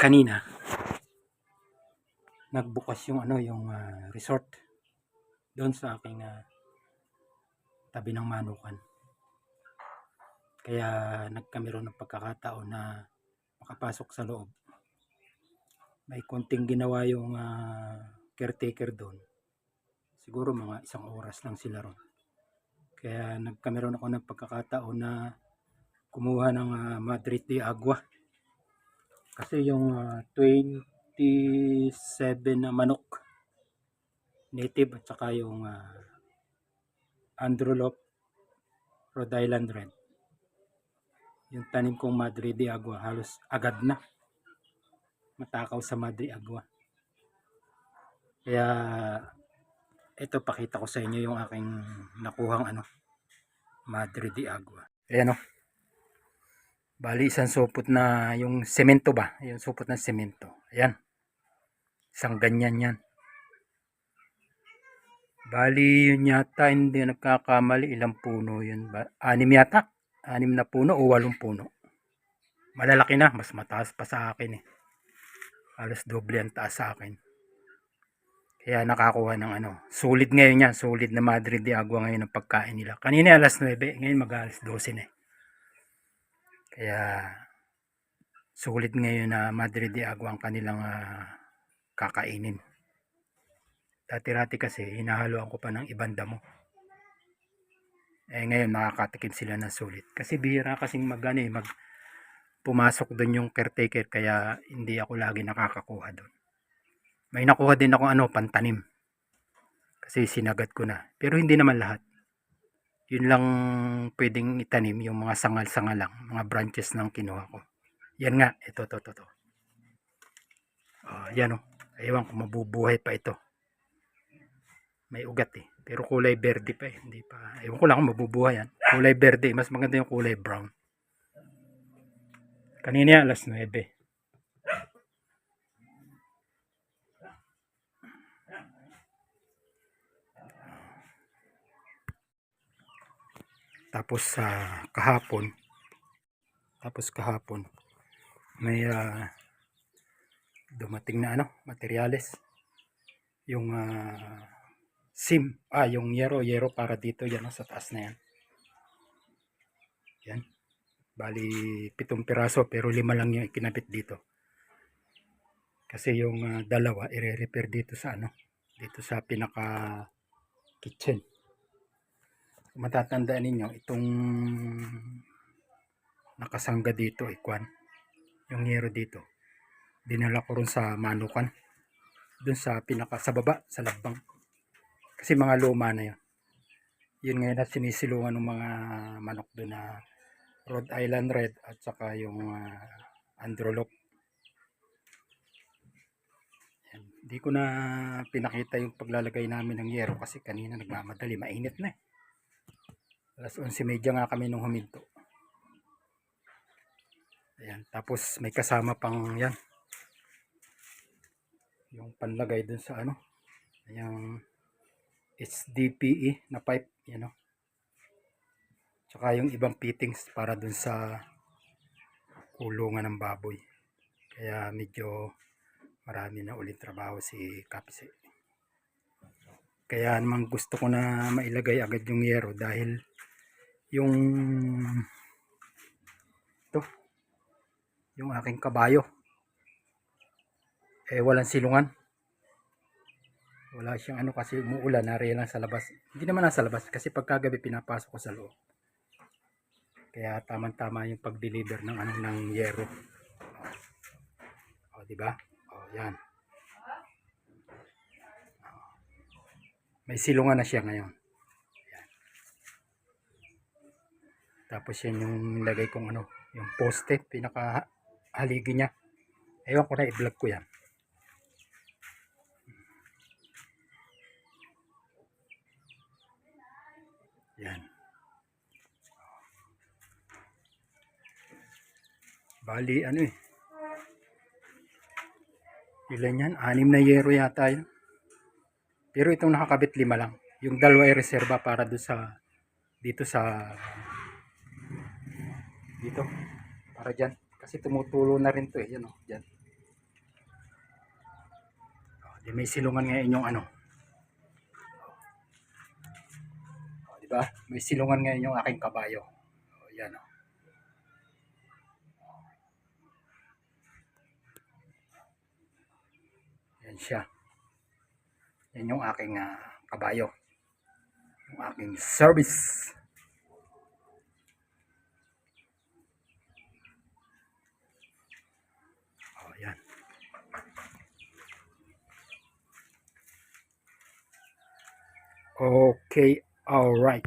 kanina nagbukas yung ano yung ah, resort doon sa aking ah, tabi ng manukan. Kaya nagkameron ng pagkakataon na makapasok sa loob. May konting ginawa yung ah, caretaker doon. Siguro mga isang oras lang sila ron. Kaya nagkameron ako ng pagkakataon na kumuha ng ah, Madrid de Agua. Kasi yung ah, 27 na manok native at saka yung uh, Androlop Rhode Island Red. Yung tanim kong Madre de Agua halos agad na matakaw sa Madre Agua. Kaya ito pakita ko sa inyo yung aking nakuhang ano Madre de Agua. Ayan o. Bali isang supot na yung semento ba? Yung supot ng semento. Ayan. Isang ganyan yan. Bali yun yata hindi nagkakamali ilang puno yun. Ba? Anim yata. Anim na puno o walong puno. Malalaki na. Mas mataas pa sa akin eh. Halos doble ang taas sa akin. Kaya nakakuha ng ano. Solid ngayon yan. Solid na Madrid de Agua ngayon ang pagkain nila. Kanina alas 9. Ngayon mag alas 12 na eh. Kaya sulit ngayon na Madrid de Agua ang kanilang ah, kakainin. Dati-rati kasi hinahaluan ko pa ng ibang damo. Eh ngayon nakakatikim sila ng sulit. Kasi bihira kasing mag, ano, eh, mag pumasok doon yung caretaker kaya hindi ako lagi nakakakuha doon. May nakuha din ako ano, pantanim. Kasi sinagat ko na. Pero hindi naman lahat. Yun lang pwedeng itanim, yung mga sangal-sangal lang, mga branches ng kinuha ko. Yan nga, ito, ito, ito. ito. Oh, yan oh. Ewan ko mabubuhay pa ito. May ugat eh. Pero kulay verde pa eh. Hindi pa. Ewan ko lang kung mabubuhay yan. Kulay verde. Mas maganda yung kulay brown. Kanina alas 9. Tapos sa kahapon, tapos kahapon, may ah, dumating na ano, materyales. Yung ah, SIM, ah, yung yero, yero para dito, yan sa taas na yan. Yan. Bali, pitong piraso, pero lima lang yung ikinabit dito. Kasi yung ah, dalawa, i-repair dito sa ano, dito sa pinaka kitchen. Matatandaan ninyo, itong nakasangga dito, ikwan, yung yero dito, dinala ko rin sa manukan, dun sa pinaka, sa baba, sa labang. Kasi mga luma na yun. Yun ngayon na sinisilungan ng mga manok doon na Rhode Island Red at saka yung uh, Androlop. Yan. Hindi ko na pinakita yung paglalagay namin ng yero kasi kanina nagmamadali, mainit na eh. Alas 11.30 nga kami nung huminto. Ayan, tapos may kasama pang yan. Yung panlagay dun sa ano. Yung HDPE na pipe, yan o. Tsaka yung ibang fittings para dun sa kulungan ng baboy. Kaya medyo marami na ulit trabaho si Kapse. Kaya naman gusto ko na mailagay agad yung yero dahil yung to yung aking kabayo. Eh walang silungan. Wala siyang ano kasi umuulan nari lang sa labas. Hindi naman nasa labas kasi pagkagabi pinapasok ko sa loob. Kaya tamang tama yung pag deliver ng ano ng yero. O, o di ba? O yan. May silungan na siya ngayon Tapos yan yung lagay kong ano, yung poste, pinaka haligi niya. Ewan ko na i-vlog ko yan. Yan. Bali, ano eh. Ilan yan? Anim na yero yata yun. Pero itong nakakabit lima lang. Yung dalawa ay reserva para doon sa dito sa dito para dyan kasi tumutulo na rin to eh yan o dyan Di may silungan ngayon yung ano. O, di ba? May silungan ngayon yung aking kabayo. O, yan o. Yan siya. Yan yung aking ah, kabayo. Yung aking service. Okay, all right.